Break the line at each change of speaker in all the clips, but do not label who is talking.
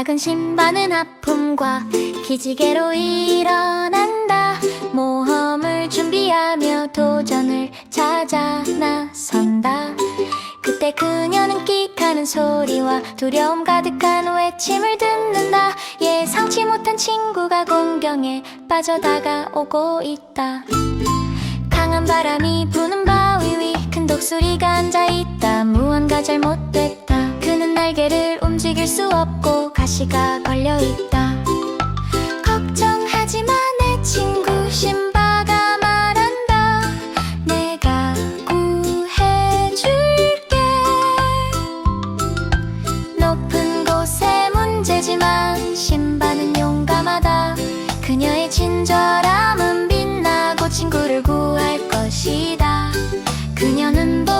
작은 신바는 아픔과 기지개로 일어난다. 모험을 준비하며 도전을 찾아 나선다. 그때 그녀는 끽하는 소리와 두려움 가득한 외침을 듣는다. 예상치 못한 친구가 공경에 빠져 다가 오고 있다. 강한 바람이 부는 바위 위 큰 독수리가 앉아있다. 무언가 잘못됐다. 그는 날개를 움직일 수 없고 가시가 걸려있다. 걱정하지마 내 친구 신바가 말한다. 내가 구해줄게. 높은 곳의 문제지만 신바는 용감하다. 그녀의 친절함은 빛나고 친구를 구할 것이다. 그녀는 보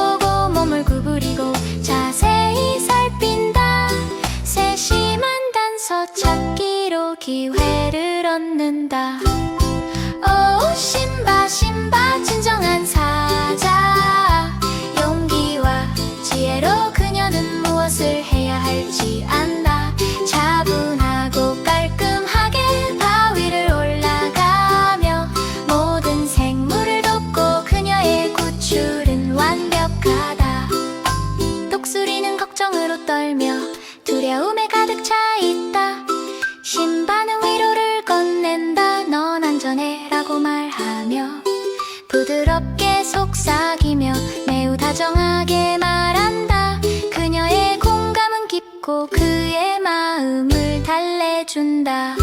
찾기로 기회를 얻는다. 오 신바 신바 진정한 사자. 용기와 지혜로 그녀는 무엇을 해야 할지 안다. 차분하고 깔끔하게 바위를 올라가며 모든 생물을 돕고 그녀의 구출은 완벽하다. 독수리는 걱정으로 떨며 두려움에 가득 차 깊고 그의 마음을 달래준다.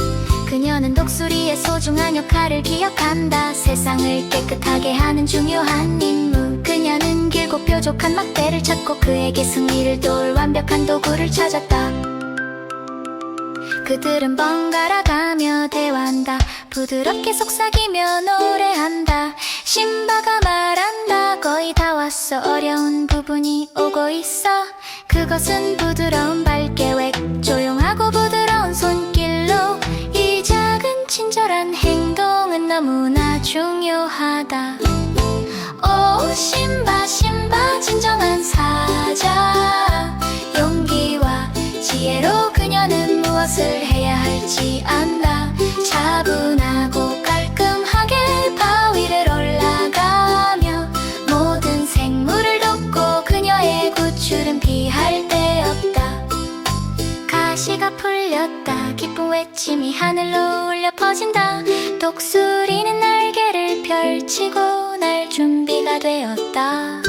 그녀는 독수리의 소중한 역할을 기억한다. 세상을 깨끗하게 하는 중요한 임무. 그녀는 길고 뾰족한 막대를 찾고 그에게 승리를 도울 완벽한 도구를 찾았다. 그들은 번갈아 가며 대화한다. 부드럽게 속삭이며 노래한다. 신바가 말한다. 거의 다 왔어. 어려운 부분이 오고 있어 그것은 부드러운 발계획 조용하고 부드러운 손길로. 이 작은 친절한 행동은 너무나 중요하다. 오 신바 신바 진정한 사자. 용기와 지혜로 그녀는 무엇을 해야 할지 안다 기쁜 외침이 하늘로 울려 퍼진다. 독수리는 날개를 펼치고 날 준비가 되었다.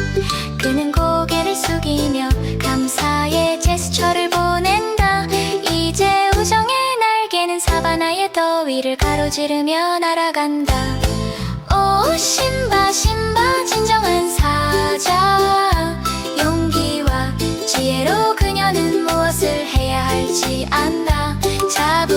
그는 고개를 숙이며 감사의 제스처를 보낸다. 이제 우정의 날개는 사바나의 더위를 가로지르며 날아간다. 오 신바 신바 진정한 사자. 용기와 지혜로 그녀는 무엇을 해야 할지 안다. 자